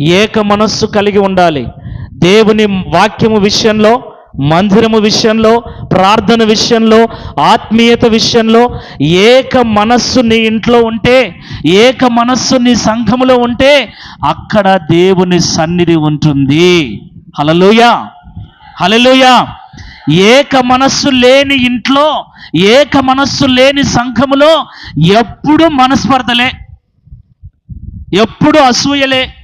ఏక మనస్సు కలిగి ఉండాలి. దేవుని వాక్యము విషయంలో మందిరము విషయంలో ప్రార్థన విషయంలో ఆత్మీయత విషయంలో ఏక మనస్సు నీ ఇంట్లో ఉంటే ఏక మనస్సు నీ సంఘములో ఉంటే అక్కడ దేవుని సన్నిధి ఉంటుంది. హలలుయా హలలుయా ఏక మనస్సు లేని ఇంట్లో ఏక మనస్సు లేని సంఘములో ఎప్పుడు మనస్పర్ధలే ఎప్పుడు అసూయలే.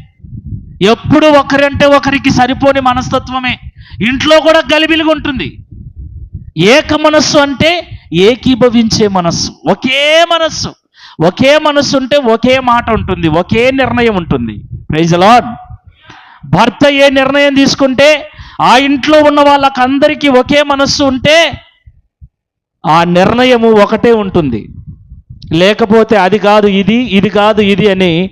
ఎప్పుడు ఒకరంటే ఒకరికి సరిపోని మనస్తత్వమే. ఇంట్లో కూడా గలిబిలిగా ఉంటుంది. ఏక మనస్సు అంటే ఏకీభవించే మనస్సు. ఒకే మనస్సు. ఒకే మనస్సు ఉంటే ఒకే మాట ఉంటుంది. ఒకే నిర్ణయం ఉంటుంది. ప్రైజ్ లాడ్ భర్త ఏ నిర్ణయం తీసుకుంటే ఆ ఇంట్లో ఉన్న వాళ్ళకందరికీ ఒకే మనస్సు ఉంటే ఆ నిర్ణయము ఒకటే ఉంటుంది. లేకపోతే అది కాదు ఇది ఇది కాదు ఇది అని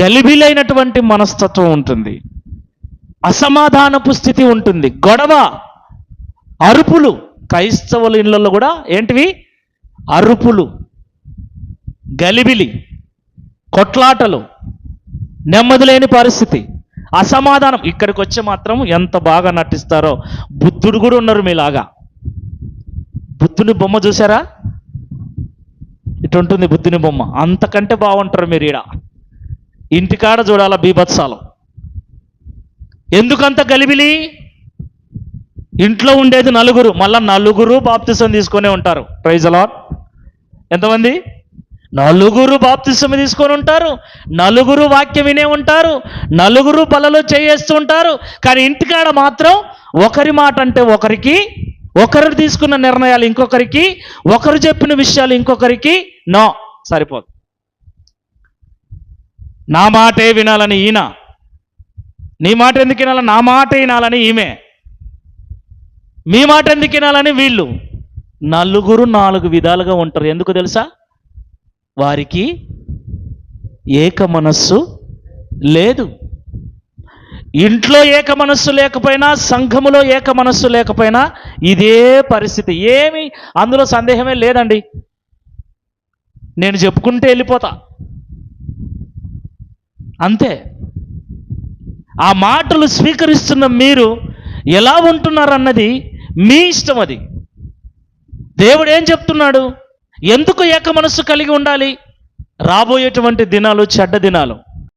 గలిబిలైనటువంటి మనస్తత్వం ఉంటుంది. అసమాధానపు స్థితి ఉంటుంది. గొడవ అరుపులు క్రైస్తవుల ఇళ్ళల్లో కూడా ఏంటివి? అరుపులు గలిబిలి కొట్లాటలు నెమ్మది లేని పరిస్థితి అసమాధానం. ఇక్కడికి వచ్చి మాత్రం ఎంత బాగా నటిస్తారో. బుద్ధుడు కూడా ఉన్నారు మీలాగా. బుద్ధుని బొమ్మ చూసారా ఇటు ఉంటుంది బుద్ధుని బొమ్మ. అంతకంటే బాగుంటారు మీరు ఈడ. ఇంటికాడ చూడాల బీభత్సాలు. ఎందుకంత గలిబిలి? ఇంట్లో ఉండేది నలుగురు మళ్ళా నలుగురు బాప్తిసం తీసుకొని ఉంటారు. ప్రైజ్ అలాట్ ఎంతమంది? నలుగురు బాప్తిసం తీసుకొని ఉంటారు నలుగురు వాక్యం వినే ఉంటారు నలుగురు బలలో చేయేస్తూ ఉంటారు. కానీ ఇంటికాడ మాత్రం ఒకరి మాట అంటే ఒకరికి ఒకరు తీసుకున్న నిర్ణయాలు ఇంకొకరికి ఒకరు చెప్పిన విషయాలు ఇంకొకరికి నో సరిపోదు. నా మాటే వినాలని ఈయన. నీ మాట ఎందుకు వినాలని నా మాట వినాలని ఈమె. మీ మాట ఎందుకు వినాలని వీళ్ళు? నలుగురు నాలుగు విధాలుగా ఉంటారు. ఎందుకు తెలుసా? వారికి ఏక మనస్సు లేదు. ఇంట్లో ఏక మనస్సు లేకపోయినా సంఘములో ఏక మనస్సు లేకపోయినా ఇదే పరిస్థితి. ఏమి అందులో సందేహమే లేదండి. నేను చెప్పుకుంటే వెళ్ళిపోతా. అంతే. ఆ మాటలు స్వీకరిస్తున్న మీరు ఎలా ఉంటున్నారన్నది మీ ఇష్టం అది. దేవుడు ఏం చెప్తున్నాడు? ఎందుకు ఏక మనస్సు కలిగి ఉండాలి? రాబోయేటువంటి దినాలు చెడ్డ దినాలు.